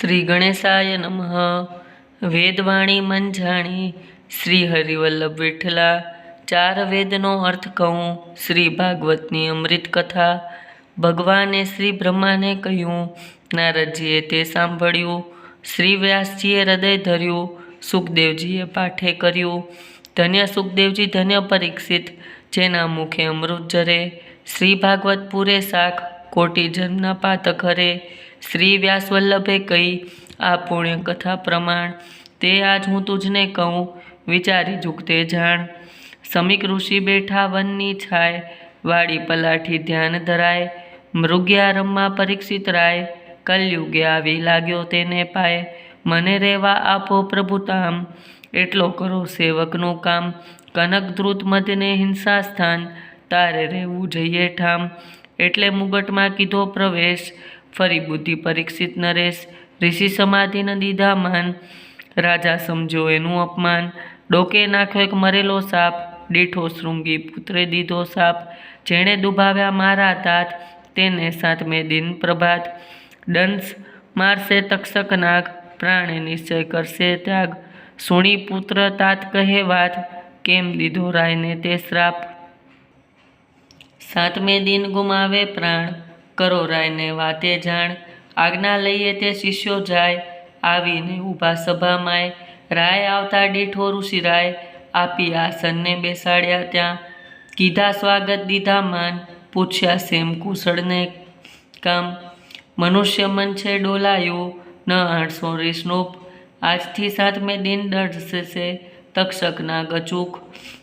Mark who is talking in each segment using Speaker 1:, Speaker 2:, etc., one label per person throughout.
Speaker 1: શ્રી ગણેશાય નમઃ. વેદવાણી મંજાણી શ્રી હરિવલ્લભ વિઠલા ચાર વેદનો અર્થ કહું શ્રી ભાગવતની અમૃત કથા ભગવાને શ્રી બ્રહ્માને કહ્યું, નારદજીએ તે સાંભળ્યું. શ્રી વ્યાસજીએ હૃદય ધર્યું. સુખદેવજીએ પાઠે કર્યું. ધન્ય સુખદેવજી ધન્ય પરીક્ષિત, જેના મુખે અમૃત જરે. શ્રી ભાગવત પૂરે શાખ, કોટી જન્મના પાતક હરે. શ્રી વ્યાસ વલ્લભે કહી, આ પુણ્ય કથા પ્રમાણ તે આજ હું તુજને કહું, વિચારી ઝૂકતે જાણ. સમીક ઋષિ બેઠા વનની છાય, વાડી પલાઠી ધ્યાન ધરાય. મૃગ્યા રમવા પરીક્ષિત રાય, કલયુગે આવી લાગ્યો તેને પાય. મને રહેવા આપો પ્રભુતામ એટલો કરો સેવકનું કામ. કનક ધ્રુત મધને હિંસા સ્થાન, તારે રહેવું જઈએ ઠામ. એટલે મુગટમાં કીધો પ્રવેશ ફરી બુદ્ધિ પરીક્ષિત નરેશ, ઋષિ સમાધિને દીધા માન રાજા સમજો એનું અપમાન, ડોકે નાખ્યો એક મરેલો સાપ, દીઠો શૃંગી પુત્રે દીધો સાપ, જેણે દુભાવ્યા મારા તાત તેને સાતમે દિન પ્રભાત. દંશ, મારશે તક્ષક નાગ, પ્રાણે નિશ્ચય કરશે ત્યાગ. સુણી પુત્ર તાત કહે વાત, કેમ દીધો રાયને તે શ્રાપ? સાતમે દિન ગુમાવે પ્રાણ કરો રાયને વાતે જાણ. આજ્ઞા લઈએ તે શિષ્યો જાય. આવીને ઊભા સભામાંય રાય આવતા દીઠો ઋષિરાય આપી આસનને બેસાડ્યા ત્યાં. કીધા સ્વાગત દીધા માન. પૂછ્યા સેમ કુશળને કામ. મનુષ્ય મન છે ડોલાયું. ન આઠસો રીસનોપ આજથી સાતમે દિન દર્શશે તક્ષકના ગચુક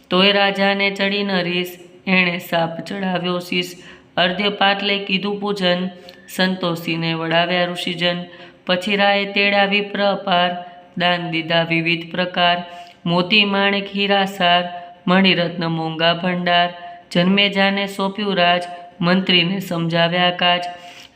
Speaker 1: તોય રાજાને ચડી ન રીસ. એણે સાપ ચડાવ્યો શીશ. અર્ધ્ય પાટલે કીધું પૂજન. સંતોષીને વડાવ્યા ઋષિજન. પછી રાએ તેડા વિપ્ર અપાર. દાન દીધા વિવિધ પ્રકાર. મોતી માણેક હીરાસાર મણિરત્ન મોંઘા ભંડાર. જન્મે જાને સોંપ્યું રાજ. મંત્રીને સમજાવ્યા કાજ.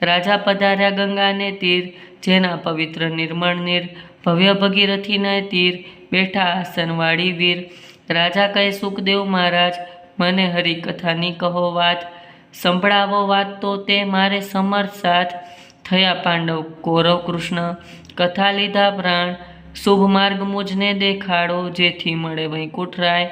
Speaker 1: રાજા પધાર્યા ગંગાને તીર. જેના પવિત્ર નિર્મળ નીર. ભવ્ય ભગીરથીના તીર. બેઠા આસનવાળી વીર. રાજા કહે, સુખદેવ મહારાજ, મને હરિકથાની કહો વાત. સંભળાવો વાત તો તે મારે સમર્થ સાથ. થયા પાંડવ, કૌરવ કૃષ્ણ, કથા લીધા પ્રાણ. શુભ માર્ગ મુજને દેખાડો, જેથી મળે વૈકુંઠરાય.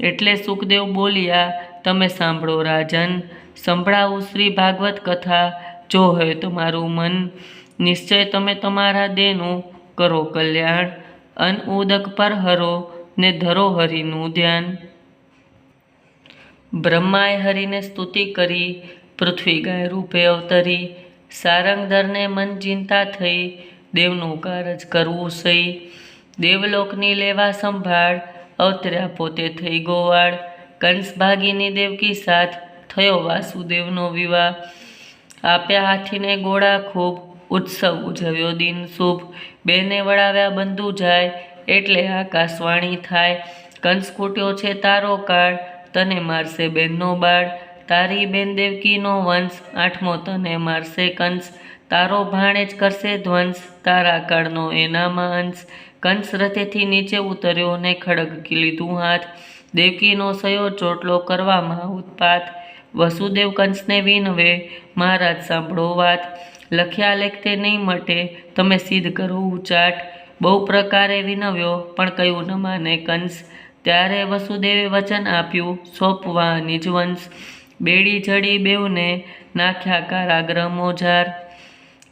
Speaker 1: એટલે સુખદેવ બોલ્યા, તમે સાંભળો રાજન, સંભળાવું શ્રી ભાગવત કથા. જો હોય તમારું મન, નિશ્ચય તમે તમારા દેનું કરો કલ્યાણ. અન ઉદક પર હરો ને ધરો હરિનું ધ્યાન. બ્રહ્માએ હરિને સ્તુતિ કરી, પૃથ્વી ગાય રૂપે અવતરી સારંગધરને મન ચિંતા થઈ, દેવનું કારજ કરવું સહી. દેવલોકની લેવા સંભાળ, અવતર્યા પોતે થઈ ગોવાળ. કંસ ભાગીની દેવકી સાથ, થયો વાસુદેવનો વિવાહ. આપ્યા હાથીને ગોળા ખૂબ, ઉત્સવ ઉજવ્યો દિન શુભ. બેને વળાવ્યા બંધુ જાય, એટલે આકાશવાણી થાય. કંસ કૂટ્યો છે તારો કાળ તને મારશે બેનનો બાળ, તારી બેન દેવકીનો વંશ, આઠમો તને મારશે કંસ, તારો ભાણે જ કરશે ધ્વંસ, તારા કાળનો એનામાં અંશ. કંસ રથેથી નીચે ઉતર્યો ને ખડગ લીધું હાથ. દેવકીનો સયો ચોટલો કરવામાં ઉત્પાત. વસુદેવ કંસને વિનવે, મહારાજ, સાંભળો વાત. લખ્યા લેખતે નહીં મટે, તમે સિદ્ધ કરો ઉચાટ. બહુ પ્રકારે વિનવ્યો, પણ કયું ન માને કંસ. ત્યારે વસુદેવે વચન આપ્યું, સોંપવા નિજવંશ, બેડી જડી બેવને નાખ્યા કારાગ્રહ મોજાર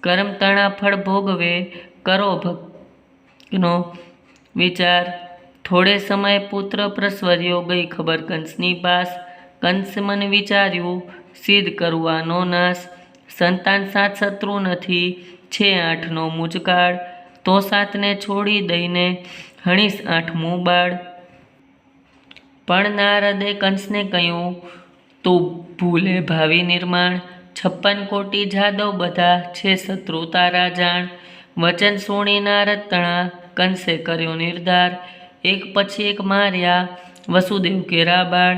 Speaker 1: કરમતણા ફળ ભોગવે, કરો ભક્તનો વિચાર. થોડે સમય પુત્ર પ્રસવર્યો ગઈ ખબર કંસની પાસ. કંસ મને વિચાર્યું, સિદ્ધ કરવાનો નાશ. સંતાન સાત શત્રુ નથી, છે આઠનો મુજકાળ. તો સાતને છોડી દઈને હણીશ આઠમું બાળ. પણ નારદે કંસને કહ્યું, તું ભૂલે ભાવિ નિર્માણ, છપ્પન કોટી જાદવ બધા છે શત્રુ તારા જાણ વચન સુણી નારદ તણા, કંસે કર્યો નિર્ધાર. એક પછી એક માર્યા વસુદેવ કેરા બાળ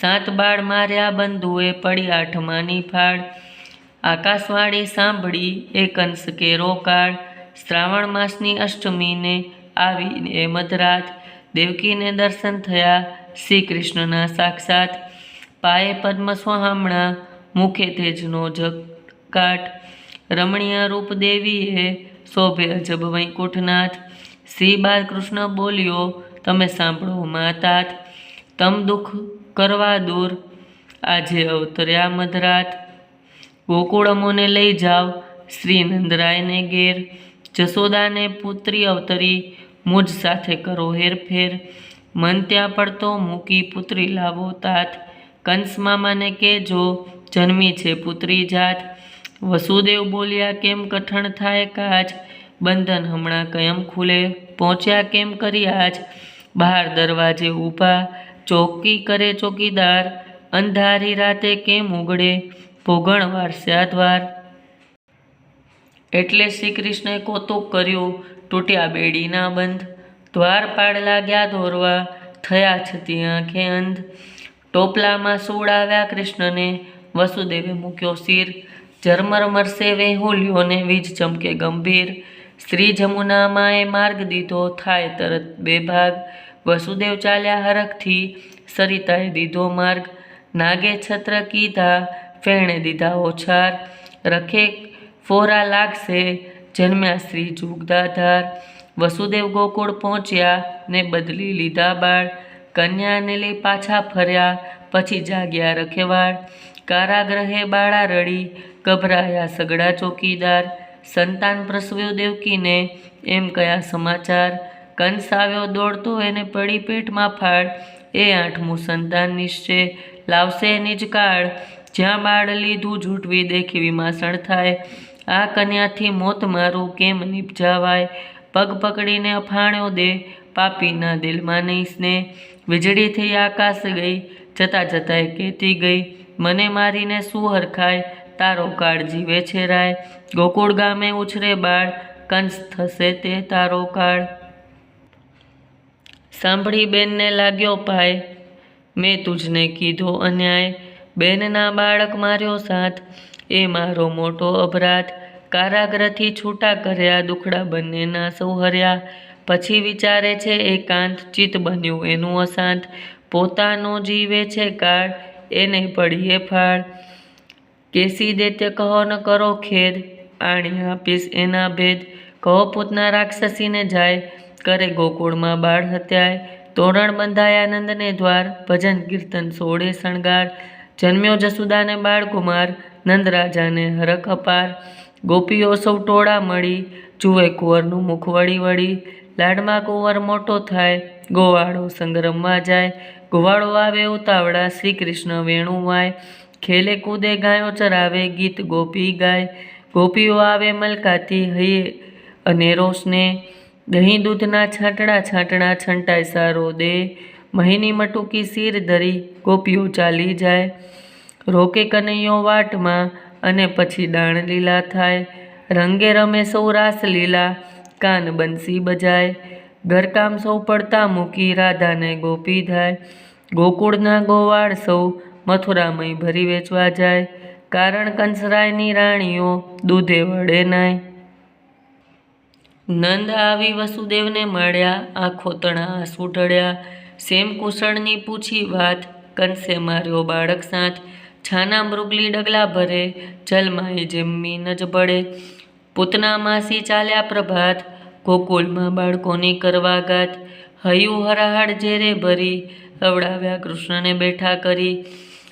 Speaker 1: સાત બાળ માર્યા બંધુએ પડી આઠમાની ફાળ. આકાશવાણી સાંભળી એ કંસ કેરો કાળ. શ્રાવણ માસની અષ્ટમીને આવી એ મધરાત. દેવકીને દર્શન થયા શ્રી કૃષ્ણના સાક્ષાત પાયે પદ્મ સ્વહામણા, મુખે તેજનો જગકાટ રમણીય રૂપ દેવીએ શોભે અજબ વૈકુંઠનાથ. શ્રી બાલકૃષ્ણ બોલ્યો, તમે સાંભળો માતાત. તમ દુઃખ કરવા દૂર. આજે અવતર્યા મધરાત. ગોકુળ અમોને લઈ જાઓ શ્રી નંદરાયને ઘેર. જશોદાને પુત્રી અવતરી. મુજ સાથે કરો હેરફેર. મન ત્યાં પડતો મૂકી પુત્રી લાવો તાત. કંસ મામાને કહેજો, જન્મી છે પુત્રી જાત. વસુદેવ બોલ્યા, કેમ કઠણ થાય કાજ? બંધન હમણાં કેમ ખુલે? પહોંચ્યા કેમ કર્યા જ? બહાર દરવાજે ઊભા, ચોકી કરે ચોકીદાર. અંધારી રાતે કેમ ઉગડે? ભોગણ વારસ્યા દ્વાર એટલે શ્રી કૃષ્ણે કૌતુક કર્યું, તૂટ્યા બેડીના બંધ. દ્વારપાળ લાગ્યા દોરવા થયા છતી આંખે અંધ. ટોપલામાં સુવડાવ્યા કૃષ્ણને. વસુદેવે મૂક્યો શિર. ઝરમર મરસે વેહુલ્યોને વીજ ચમકે ગંભીર. શ્રી જમુનામાં એ માર્ગ દીધો થાય તરત બે ભાગ. વસુદેવ ચાલ્યા હરખથી સરિતાએ દીધો માર્ગ. નાગે છત્ર કીધા, ફેણે દીધા ઓછાર. રખે ફોરા લાગશે જન્મ્યા શ્રી જુગદાધાર. વસુદેવ ગોકુળ પહોંચ્યા ને બદલી લીધા બાળ. કન્યાને લઈ પાછા ફર્યા, પછી જાગ્યા રખેવાળ. કારાગ્રહે બાળા રડી, ગભરાયા સગડા ચોકીદાર. સંતાન પ્રસવ્યો દેવકીને એમ કયા સમાચાર? કંસ આવ્યો દોડતો એને પડી પેટમાં ફાળ. એ આઠમું સંતાન નિશ્ચય લાવશે નિજ કાળ. જ્યાં બાળ લીધું જૂઠવી દેખી વિમાસણ થાય. આ કન્યાથી મોત મારું કેમ નિપજાવાય? પગ પકડીને અફાણ્યો દે, પાપીના દિલમાં નહીં સ્નેહ. વીજળી થઈ આકાશ ગઈ, જતાં જતાંય કહેતી ગઈ, મને મારીને શું હરખાય? તારો કાળ જીવે છે રાય. ગોકુળ ગામે ઉછરે બાળ, કંસ થશે તે તારો કાળ. સાંભળી બેનને લાગ્યો પાય. મેં તુજને કીધો અન્યાય. બેનના બાળક માર્યો સાથ. એ મારો મોટો અપરાધ. કારાગ્રહથી છૂટા કર્યા, દુખડા બંનેના સૌ હર્યા પછી વિચારે છે, એકાંત ચિત્ત બન્યું, એનું અશાંત. પોતાનો જીવે છે કાળ, એને પડીએ ફાળ. કેસી દૈત્ય કહો ન કરો ખેદ, આણી આપીશ એના ભેદ. કહો પૂતના રાક્ષસીને જાય, કરે ગોકુળમાં બાળ હત્યાય. તોરણ બંધાયા નંદને દ્વાર, ભજન કીર્તન સોળે શણગાર. જન્મ્યો જસુદાને બાળકુમાર, નંદરાજાને હરખ અપાર. ગોપીઓ સૌ ટોળા મળી, જુએ કુંવરનું મુખ વળી વળી. લાડમાં કુંવર મોટો થાય, ગોવાળો સંગ્રમમાં જાય. ગોવાળો આવે ઉતાવળા શ્રી કૃષ્ણ વેણુવાય ખેલે કૂદે ગાયો ચરાવે, ગીત ગોપી ગાય. ગોપીઓ આવે મલકાતી હૈયે અને રોશને દહીં દૂધના છાંટણા છાંટણા છંટાય સારો દે. મહીની મટુકી શીર ધરી, ગોપીઓ ચાલી જાય. રોકે કનૈયો વાટમાં અને પછી દાણ લીલા થાય. રંગે રમે સૌ રાસ લીલા, કાન બંસી બજાય. ઘરકામ સૌ પડતા મૂકી રાધાને ગોપી થાય ગોકુળના ગોવાળ સૌ મથુરામય ભરી વેચવા જાય. કારણ કંસરાયની રાણીઓ દૂધે વડે નાય. નંદ આવી વસુદેવને મળ્યા, આંખો તણા આંસુ ઢળ્યા. સેમ કુશળની પૂછી વાત, કંસે માર્યો બાળક સાથ. છાના મૃગલી ડગલા ભરે, જલમાએ જેમમી નજ પડે પૂતના માસી ચાલ્યા પ્રભાત, ગોકુલમાં બાળકોની કરવા ગાત. હયું હરાહાડ ઝેરે ભરી અવડાવ્યા કૃષ્ણને બેઠા કરી.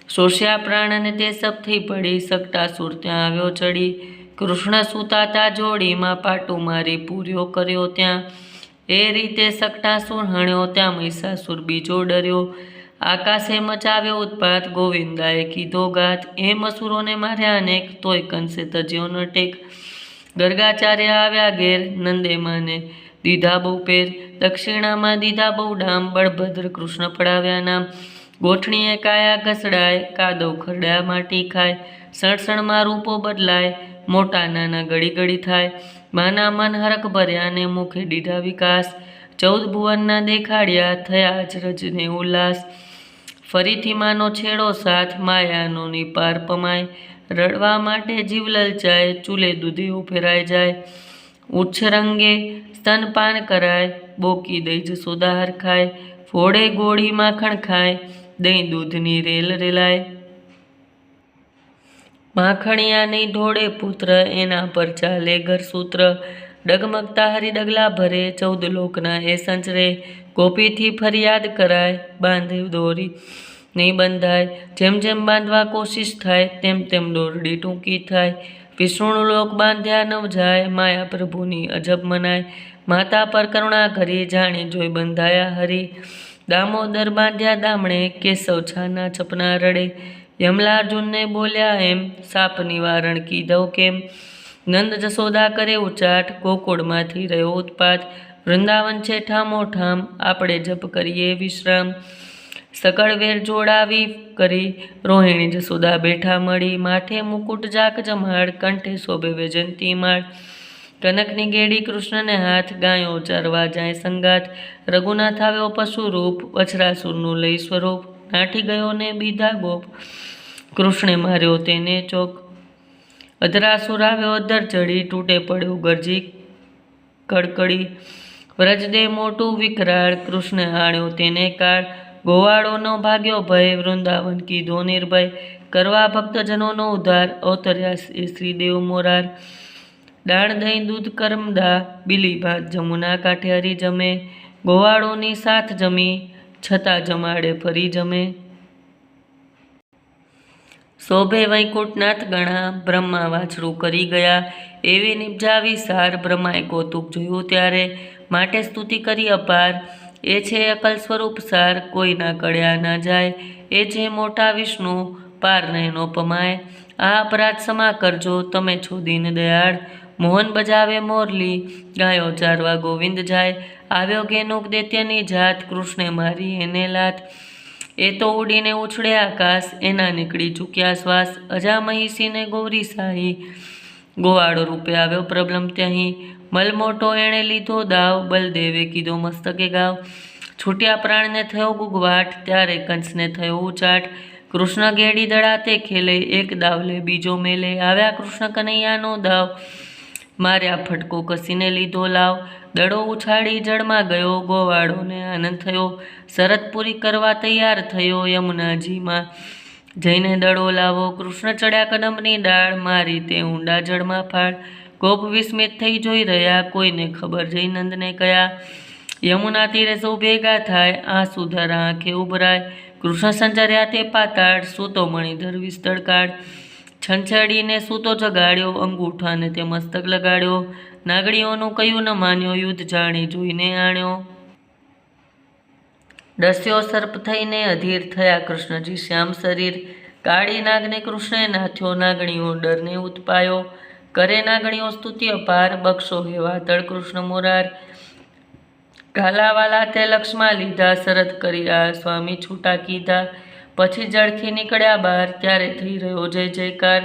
Speaker 1: શોષ્યા પ્રાણ અને તે સબ પડી સકટાસુર ત્યાં આવ્યો ચડી. કૃષ્ણ સુતાતા જોડીમાં પાટું મારી પૂર્યો કર્યો ત્યાં. એ રીતે સકટાસુર હણ્યો, ત્યાં મહિષાસુર બીજો ડર્યો. આકાશે મચાવ્યો ઉત્પાત ગોવિંદાએ કીધો ગાત. એ મસૂરોને માર્યા અનેક, તોય કંસે તજ્યો ન ટેક. ગર્ગાચાર્ય આવ્યા ઘેર નંદે માને દીધા બહુ પેર. દક્ષિણામાં દીધા બહુ ડામ, બળભદ્ર કૃષ્ણ પડાવ્યા નામ. ગોઠણીએ કાયા ઘસડાય, કાદવ ખરડ્યા માટી ખાય. સણસણમાં રૂપો બદલાય, મોટા નાના ગળી ગળી થાય. માના મન હરખ ભર્યા ને મુખે દીધા વિકાસ. ચૌદ ભુવનના દેખાડ્યા, થયા અચરજને ઉલ્લાસ. ફરીથી માનો છેડો સાથ, માયાનો નિપાર પમાય. રડવા માટે જીવ લલચાય, ચૂલે દૂધી ફેરાઈ જાય. ઉચ્છરંગે સ્તનપાન કરાય, બોકી દઈ સોદાહાર ખાય. ફોડે ગોળી માખણ ખાય, દહીં દૂધની રેલ રેલાય. માખણિયા નહીં ઢોળે પુત્ર, એના પર ચાલે ઘરસૂત્ર ડગમગતા હરી ડગલા ભરે, ચૌદ લોકના એ સંચરે. ગોપીથી ફરિયાદ કરાય, બાંધે દોરી. નહીં બંધાય. જેમ જેમ બાંધવા કોશિશ થાય, તેમ તેમ દોરડી ટૂંકી થાય. વિષ્ણુ લોક બાંધ્યા નવ જાય, માયા પ્રભુની અજબ મનાય. માતા પર કરુણા કરી, જાણી જોઈ બંધાયા હરી. દામોદર બાંધ્યા દામણે, કેશવ છાના છપના રડે. યમલાર્જુનને બોલ્યા એમ સાપ નિવારણ કીધો કેમ? નંદ જશોદા કરે ઉચાટ, ગોકુળમાંથી રહ્યો ઉત્પાત. વૃંદાવન છે ઠામો ઠામ, આપણે જપ કરીએ વિશ્રામ. સકળ વેર જોડાવી કરી રોહિણી જસોદા બેઠા મળી. માથે મુકુટ જાક જમાડ, કંઠે શોભે વેજંતી માળ. કનકની ગેડી કૃષ્ણને હાથ ગાયો ચરવા જાય સંગાત રઘુનાથ આવ્યો પશુરૂપ, વછરાસુરનું લઈ સ્વરૂપ. નાઠી ગયો ને બીધા ગોપ. કૃષ્ણે માર્યો તેને ચોક. અધરાસુર આવ્યો, અધર ચડી તૂટે પડ્યું ગરજી કડકડી. વ્રજદે મોટું વિકરાળ, કૃષ્ણ આણ્યો તેને કાળ. ગોવાળોનો ભાગ્યો ભય, વૃંદાવન કીધો નિર્ભય. કરવા ભક્તજનોનો ઉદ્ધાર અવતર્યા શ્રી શ્રીદેવ મોરાર. દાણ દહીં દૂધ કરમદા બીલી ભાત જમુના કાંઠે હરી જમે. ગોવાળોની સાથ જમી, છતાં જમાડે ફરી જમે. શોભે વૈકુંઠનાથ ગણા, બ્રહ્મા વાછડું કરી ગયા. એવી નિપજાવી સાર બ્રહ્માએ કૌતુક જોયું ત્યારે. માટે સ્તુતિ કરી અપાર. એ છે અકલ સ્વરૂપ સાર કોઈના કળ્યા ના જાય. એ છે મોટા વિષ્ણુ પાર નહીં પમાય. આ અપરાધ સમા કરજો, તમે છો દીન દયાળ. મોહન બજાવે મોરલી, ગાયો ચારવા ગોવિંદ જાય. આવ્યો ગેનુક દૈત્યની જાત, કૃષ્ણે મારી એને લાત. એ તો ઉડીને ઉછળે આકાશ, એના નીકળી ચૂક્યા શ્વાસ. અજા મહિષીને ગૌરી સાહી. ગોવાળો રૂપે આવ્યો પ્રબલમ ત્યાં મલમોટો એણે લીધો દાવ, બલદેવે કીધો મસ્તકે ગાવ. છૂટ્યા પ્રાણને થયો ગુગવાટ, ત્યારે કંસને થયો ઉચાટ. કૃષ્ણ ગેડી દડાતે ખેલે, એક દાવ લે બીજો મેલે. આવ્યા કૃષ્ણ કનૈયાનો દાવ. માર્યા ફટકો કસીને લીધો લાવ. દડો ઉછાળી જળમાં ગયો, ગોવાળોને આનંદ થયો. શરત પૂરી કરવા તૈયાર થયો યમુનાજીમાં. જઈને દડો લાવો. કૃષ્ણ ચડ્યા કદમની ડાળ મારી તે ઊંડા જળમાં ફાળ. ગોપ વિસ્મિત થઈ જોઈ રહ્યા, કોઈને ખબર જઈ નંદને કયા. યમુના તીરે સૌ ભેગા થાય આ સુધારા આંખે ઉભરાય. કૃષ્ણ સંચર્યા તે પાતાળ, સૂતો મણિધર વિસ્તળ કાળ. છંછેડીને સૂતો જગાડ્યો, અંગૂઠાને તે મસ્તક લગાડ્યો. નાગડીઓનું કયું ન માન્યો, યુદ્ધ જાણી જોઈને આણ્યો. દસ્યો સર્પ થઈને અધીર થયા કૃષ્ણજી શ્યામ શરીર. કાળી નાગને કૃષ્ણે નાથ્યો નાગણીઓ ડરને ઉત્પાયો કરે નાગણીઓ સ્તુતિ અપાર, બક્ષો હે વાતળ કૃષ્ણ મોરાર. ગાલાવાલા તે લક્ષમાં લીધા શરત કર્યા, સ્વામી છૂટા કીધા. પછી જળથી નીકળ્યા બહાર, ત્યારે થઈ રહ્યો જય જયકાર.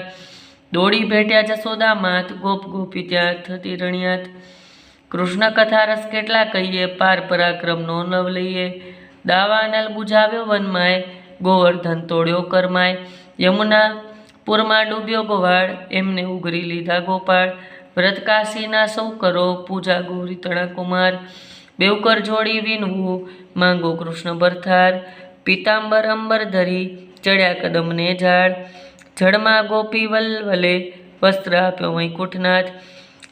Speaker 1: દોડી ભેટ્યા જસોદા માત ગોપ ગોપી ત્યાં થતી રણિયાત. કૃષ્ણ કથા રસ કેટલા કહીએ, પાર પરાક્રમનો નવ લઈએ. દાવા નલ બુજાવ્યો વનમાય, ગોવર્ધન તોડ્યો કરમાય. યમુના પૂરમાં ડૂબ્યો ગોવાળ, એમને ઉઘરી લીધા ગોપાળ. વ્રતકાશીના સૌ કરો પૂજા ગોરી તણા કુમાર બેવકર જોડી વિનવું માંગો કૃષ્ણ ભરથાર પીતાંબર અંબર ધરી, ચડ્યા કદમને ઝાડ. જળમાં ગોપી વલવલે, વસ્ત્ર આપ્યો વૈકુંઠનાથ.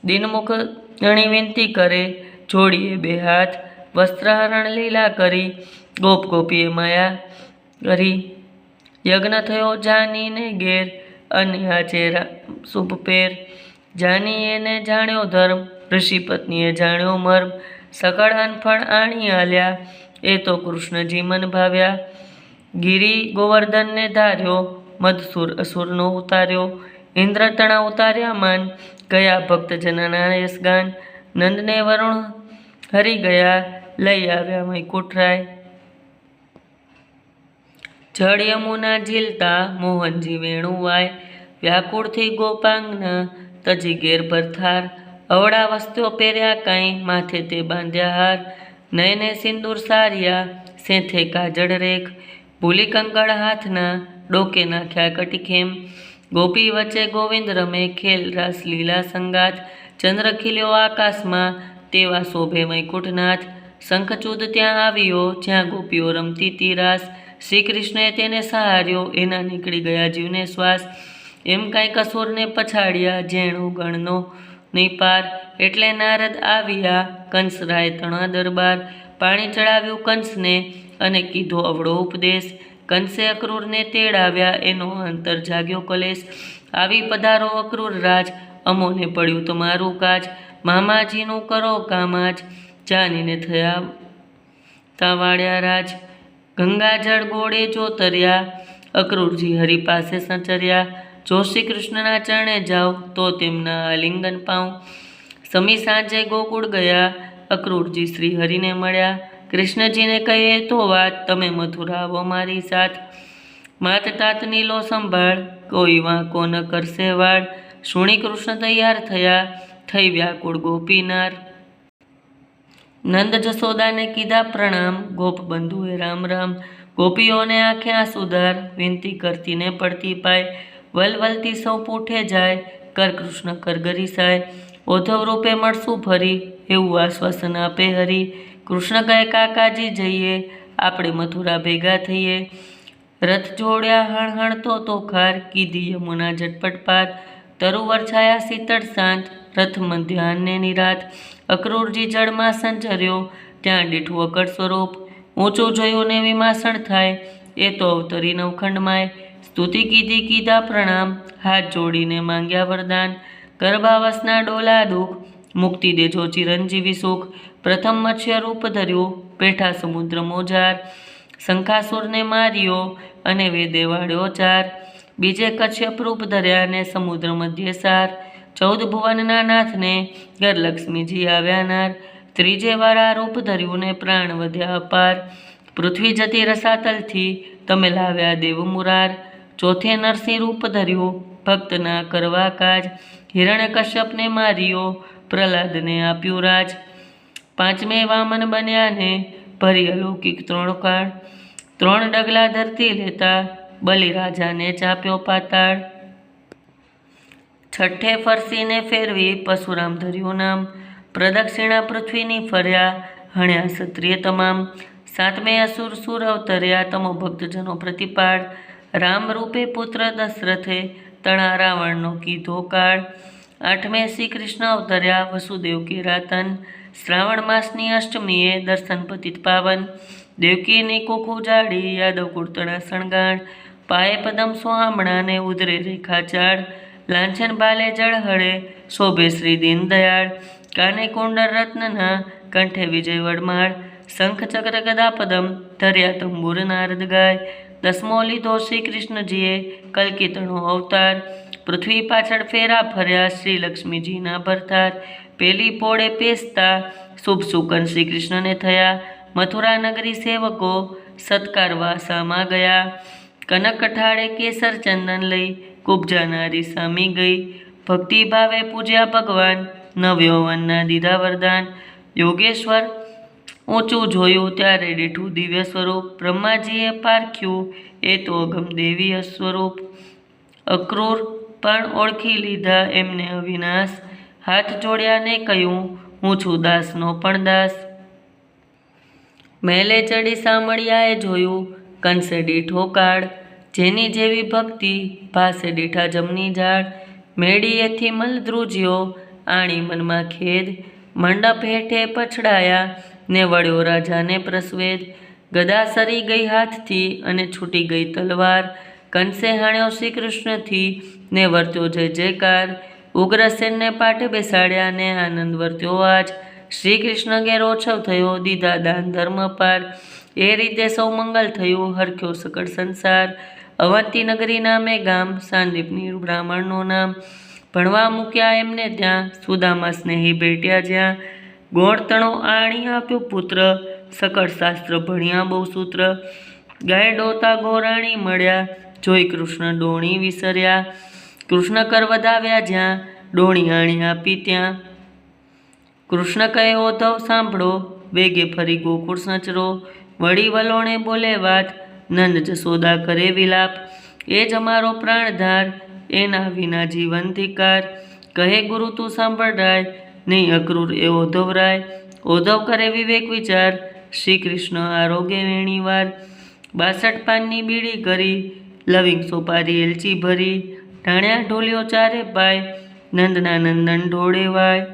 Speaker 1: દિનમુખ ઘણી વિનંતી કરે, જોડીએ બે હાથ. વસ્ત્રહરણ લીલા કરી, ગોપ ગોપીએ માયા કરી. યજ્ઞ થયો જાનીને ઘેર અને આજે શુભ પેર. જાની એને જાણ્યો ધર્મ, ઋષિ પત્નીએ જાણ્યો મર્મ. સકળ અનફળ આણી આલ્યા, એ તો કૃષ્ણજી મન ભાવ્યા. ગિરી ગોવર્ધનને ધાર્યો, મધસુર અસુરનો ઉતાર્યો. ઇન્દ્ર તણા ઉતાર્યા માન, ગયા ભક્તજનના યશગાન નંદને વરુણ હરી ગયા, લઈ આવ્યા વૈકુંઠરાય જળ યમુના ઝીલતા મોહનજી વેણુવાય, વ્યાકુળથી ગોપાંગન તજી ઘેર ભરથાર. અવળા વસ્ત્રો પહેર્યા કાંઈ, માથે તે બાંધ્યા હાર. નયને સિંદૂર સાર્યા, સેંથે કાજળ રેખ. ભૂલી કંકળ હાથના ડોકે નાખ્યા કટીખેમ. ગોપી વચ્ચે ગોવિંદ રમે ખેલ રાસ લીલા સંગાત ચંદ્ર ખીલ્યો આકાશમાં તેવા શોભે વૈકુંઠનાથ શંખચૂદ ત્યાં આવ્યો, જ્યાં ગોપીઓ રમતી તી રાસ. શ્રી કૃષ્ણએ તેને સહાર્યો, એના નીકળી ગયા જીવને શ્વાસ. એમ કાંઈ કસૂરને પછાડ્યા જેણો ગણનો નહીં એટલે નારદ આવ્યા, કંસરાય તણા દરબાર. પાણી ચડાવ્યું કંસને અને કીધો અવળો ઉપદેશ. કંસે અક્રૂરને તેડાવ્યા, એનો અંતર જાગ્યો કલેશ. આવી પધારો અક્રૂર રાજ, અમોને પડ્યું તમારું કાજ. મામાજીનું કરો કામાજ જાનીને થયા તાવાળ્યા રાજ. ગંગાજળ ગોળે જો તર્યા અક્રૂરજી હરિ પાસે સંચર્યા. જો શ્રી કૃષ્ણના ચરણે જાઓ તો તેમના આલિંગન પાઉં. સમી સાંજે ગોકુળ ગયા. અક્રૂરજી શ્રી હરિને મળ્યા. કૃષ્ણજીને કહીએ તો વાત, તમે મથુરા આવો મારી સાથ. માત તાતની લો સંભાળ, કોઈ વાંકો ન કરશે વાળ. સુણી કૃષ્ણ તૈયાર થયા. થઈ વ્યાકુળ ગોપીનાર. નંદ જસોદાને કીધા, પ્રણામ, ગોપ બંધુએ રામ રામ. ગોપીઓને આંખે આંસુધાર વિનતી કરતીને પડતી પાય. વલવલતી સૌ પૂઠે જાય, કર કૃષ્ણ કર ગરીસાય ઓધવ રૂપે મળશું ફરી, એવું આશ્વાસન આપે હરી. કૃષ્ણ કહે, કાકાજી જઈએ, આપણે મથુરા ભેગા થઈએ. રથ જોડ્યા હણહણતો તો ખાર કીધી યમુના ઝટપટ પાર. તરુવર છાયા શીતળ સાંજ રથ મધ્યાહને નિરાત અક્રૂરજી જળમાં સંચર્યો. ત્યાં દીઠું અકળ સ્વરૂપ, ઊંચું જોયું ને વિમાસણ થાય. એ તો અવતરી નવખંડમાંય. સ્તુતિ કીધી કીધા પ્રણામ. હાથ જોડીને માંગ્યા વરદાન. ગર્ભાવસના ડોલા દુઃખ. મુક્તિ દેજો ચિરંજીવી સુખ. પ્રથમ મત્સ્ય રૂપ ધર્યું. પેઠા સમુદ્ર મોજાર. શંખાસુરને માર્યો અને વેદે વાળ્યો ચાર. બીજે કશ્યપ રૂપ ધર્યા ને સમુદ્ર મધ્ય સાર. ચૌદ ભુવનના નાથને ગરલક્ષ્મીજી આવ્યા નાર. ત્રીજે આ રૂપ ધર્યું ને પ્રાણ વધ્યા અપાર. પૃથ્વી જતી રસાતલથી તમે લાવ્યા દેવ મુરાર. ચોથે નરસિંહ રૂપ ધર્યું ભક્તના કરવા કાજ. હિરણ્ય કશ્યપને માર્યો, પ્રહલાદને આપ્યું રાજ. પાંચમે વામન બન્યા ને ભરી અલૌકિક ત્રણ કાળ ત્રણ ડગલા ધરતી લેતા બલિરાજાને ચાપ્યો પાતાળ. છઠ્ઠે ફરસીને ફેરવી પશુરામ ધર્યું નામ. પ્રદક્ષિણા પૃથ્વીની ફર્યા, હણ્યા ક્ષત્રિય તમામ. સાતમે અસુર સુર અવતર્યા તમો ભક્તજનો પ્રતિપાળ. રામ રૂપે પુત્ર દશરથે તણા રાવણનો કીધો કાળ. આઠમે શ્રી કૃષ્ણ અવતર્યા વસુદેવ કિરાતન શ્રાવણ માસની અષ્ટમીએ દર્શન પતિત પાવન. દેવકીની કુકુ જાડી યાદવ કુર્તણા શણગાણ પાયે પદમ સુહામણાને ઉદરે રેખા ચાળ. લાંછન બાલે જળ હળે, શોભે શ્રી દીનદયાળ કાને કુંડર રત્નના કંઠે વિજય વડમાળ. શંખ ચક્ર ગદા પદમ ધર્યા તંબુર નારદ ગાય. દસમો લીધો શ્રી કૃષ્ણજીએ કલકીતણો અવતાર. પૃથ્વી પાછળ ફેરા ફર્યા શ્રી લક્ષ્મીજીના ભરતાર પેલી પોળે પેસતા શુભ સુકન શ્રી કૃષ્ણને થયા. મથુરા નગરી સેવકો સત્કારવાસામાં ગયા. કનક કઠાળે કેસર ચંદન લઈ કુબજા જાનારી સામી ગઈ. ભક્તિભાવે પૂજ્યા ભગવાન. નવ્યવનના દીધા વરદાન યોગેશ્વર, ઊંચું જોયું ત્યારે દીઠું દિવ્ય સ્વરૂપ. બ્રહ્માજીએ પારખ્યું, એ તો અગમ દેવીય સ્વરૂપ અક્રૂર પણ ઓળખી લીધા એમને અવિનાશ. હાથ જોડ્યાને કહ્યું, હું છું દાસનો પણ દાસ. મેલે ચડી સાંભળ્યાએ જોયું, કંસે દીઠો કાળ. જેની જેવી ભક્તિ પાસે દીઠા જમની ઝાડ મેળીએથી મલ ધ્રુજ્યો, આણી મનમાં ખેદ, મંડપ હેઠે પછડાયા ને વળ્યો રાજાને પ્રસવેદ. ગદા સરી ગઈ હાથથી અને છૂટી ગઈ તલવાર, કંસે હાણ્યો શ્રી કૃષ્ણથી ને વર્ત્યો જય જયકાર. ઉગ્રસેનને પાઠે બેસાડ્યા ને આનંદ વર્ત્યો આજ. શ્રી કૃષ્ણ ઘેર ઓછવ થયો, દીધા દાન ધર્મ પાર. એ રીતે સૌ મંગલ થયું, હરખ્યો સકળ સંસાર. અવંતી નગરી નામે ગામ, સાંદીપની બ્રાહ્મણનું નામ. ભણવા મૂક્યા એમને ત્યાં, સુદામા સ્નેહી ભેટ્યા જ્યાં. ગોળતણો આણી આપ્યો પુત્ર શાસ્ત્ર ભણ્યા બહુ સૂત્ર. ગાય ડોતા ગોરાણી મળ્યા, જોઈ કૃષ્ણ ડોણી વિસર્યા. કૃષ્ણ કર વધાવ્યા જ્યાં, ડોણી આણી આપી ત્યાં. કૃષ્ણ કહે ઓધવ સાંભળો. વેગે ફરી ગોકુળ સચરો. વળી વલોણે બોલે, વાત નંદ જસોદા કરે વિલાપ. એ જ અમારો પ્રાણધાર, એના વિના જીવન કાર. કહે, ગુરુ, તું સાંભળાય નહીં અક્રૂર એ ઓધવરાય ઓધવ કરે વિવેક વિચાર, શ્રી કૃષ્ણ આરોગ્ય વેણીવાર બાસઠ પાનની બીડી કરી લવિંગ સોપારી એલચી ભરી. ઢાણ્યા ઢોલ્યો ચારે પાય, નંદના નંદન ઢોળે વાય.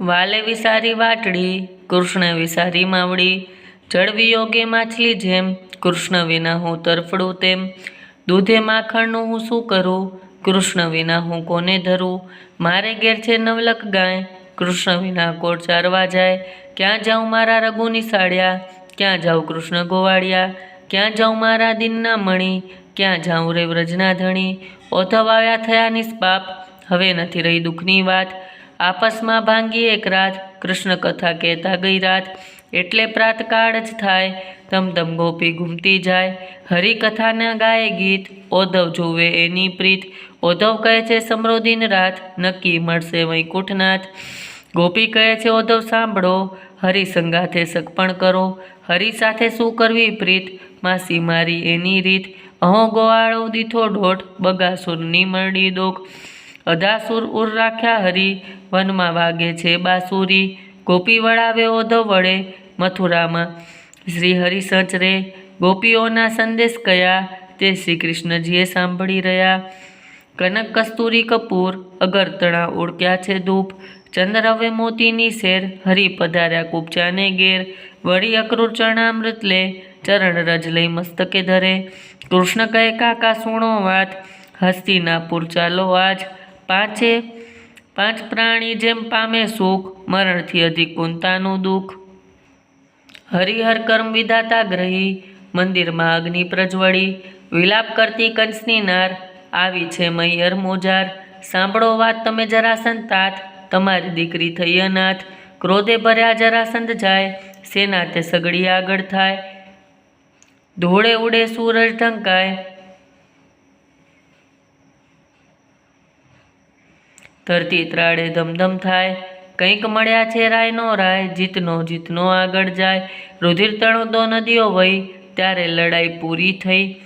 Speaker 1: વાલે વિસારી વાટડી, કૃષ્ણ વિસારી માવડી. જળ યોગે માછલી જેમ, કૃષ્ણ વિના હું તરફડું તેમ. દૂધે માખણનું હું શું કરું? કૃષ્ણ વિના હું કોને ધરું? મારે ઘેર છે નવલક ગાય, કૃષ્ણ વિના કોટ ચારવા જાય. ક્યાં જાઉં મારા રઘુની સાડ્યા ક્યાં જાઉં કૃષ્ણ ગોવાળિયા ક્યાં જાઉં મારા દિનના મણી? ક્યાં જાઉં રે વ્રજના ધણી? ઓથવાયા થયા નિષ્પાપ, હવે નથી રહી દુઃખની વાત. આપસમાં ભાંગી એક રાત, કૃષ્ણ કથા કહેતા ગઈ રાત. એટલે પ્રાતકાળ જ થાય. તમ તમ ગોપી ઘૂમતી જાય. હરિકથાના ગાય ગીત. ઓધવ જોવે એની પ્રીત. ઓધવ કહે છે સમૃદ્ધિન રાત. નક્કી મળશે વૈકુંઠનાથ. ગોપી કહે છે ઓધવ સાંભળો. હરિ સંગાથે સગપણ કરો. હરિ સાથે શું કરવી પ્રીત? માસી મારી એની રીત. અહો ગોવાળો દીઠો ઢોઠ બગાસુરની મરડી દોખ અધાસુર ઉર રાખ્યા હરી. વનમાં વાગે છે બાસુરી. ગોપી વળાવ્યો ઓધવ વડે મથુરામાં. શ્રી હરિ સચરે ગોપીઓના સંદેશ કયા? તે શ્રી કૃષ્ણજીએ સાંભળી રહ્યા. કનક કસ્તુરી કપૂર અગરતણા ઓળખ્યા છે ધૂપ. ચંદ્ર હવે મોતીની શેર, હરી પધાર્યા કૂપચાને ઘેર. વળી અક્રૂર ચરણામૃત લે, ચરણ રજ લઈ મસ્તકે ધરે. કૃષ્ણ કહે, કાકા, સુણો વાત. હસ્તિનાપુર ચાલો આજ. પાંચે પાંચ પ્રાણી જેમ પામે સુખ, મરણથી અધિક કુંતાનું દુઃખ. હરિહર કર્મ વિધાતા ગ્રહી, મંદિરમાં અગ્નિ પ્રજ્વળી, વિલાપ કરતી કંસની નાર, આવી છે મૈયર મોજાર. સાંભળો વાત તમે જરાસંદ તાત તમારી દીકરી થઈ અનાથ. ક્રોધે ભર્યા જરાસંદ જાય, સેના તે સગડી આગળ થાય. ધોળે ઉડે સૂરજ ઢંકાય ધરતી ત્રાડે ધમધમ થાય. કંઈક મળ્યા છે રાયનો રાય, જીતનો જીતનો આગળ જાય. રુધિર તણોદો નદીઓ વહી, ત્યારે લડાઈ પૂરી થઈ.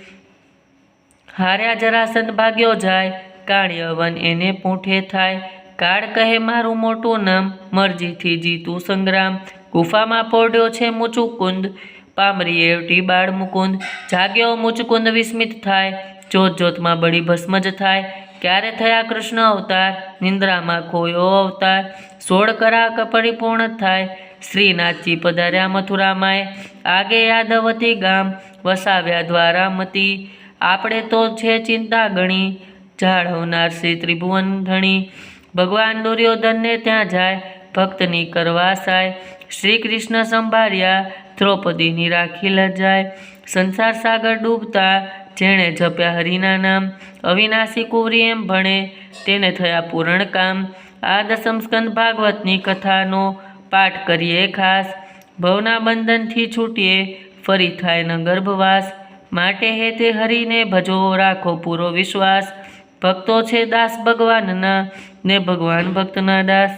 Speaker 1: હાર્યા જરાસંત ભાગ્યો જાય કાળ્યવન એને પૂંઠે થાય. કાળ કહે મારું મોટું નામ, મરજીથી જીતું સંગ્રામ. ગુફામાં પોડ્યો છે મુચુકુંદ પામરી એવટી બાળ મુકુંદ જાગ્યો મુચુકુંદ વિસ્મિત થાય જોત જોતમાં બળી ભસ્મ જ થાય. ક્યારે થયા કૃષ્ણ અવતાર? નિંદ્રામાં ખોયો અવતાર. સોળ કરાક પરિપૂર્ણ થાય. શ્રીનાથજી પધાર્યા મથુરામાંય આગે યાદવતી ગામ વસાવ્યા દ્વારામતી. આપણે તો છે ચિંતા ગણી. જાળવનાર શ્રી ત્રિભુવન ધણી. ભગવાન દુર્યોધનને ત્યાં જાય. ભક્તની કરવા સાય. શ્રી કૃષ્ણ સંભાળ્યા. દ્રૌપદીની રાખી લજાય. સંસાર સાગર ડૂબતા જેણે જપ્યા હરિના નામ, અવિનાશી કુંવરી એમ ભણે, તેને થયા પૂરણ કામ. આ દસમ સ્કંદ ભાગવતની કથાનો પાઠ કરીએ ખાસ. ભવના બંધનથી છૂટીએ, ફરી થાય ન ગર્ભવાસ. માટે હે તે હરિને ભજો, રાખો પૂરો વિશ્વાસ. ભક્તો છે દાસ ભગવાનના, ને ભગવાન ભક્તના દાસ.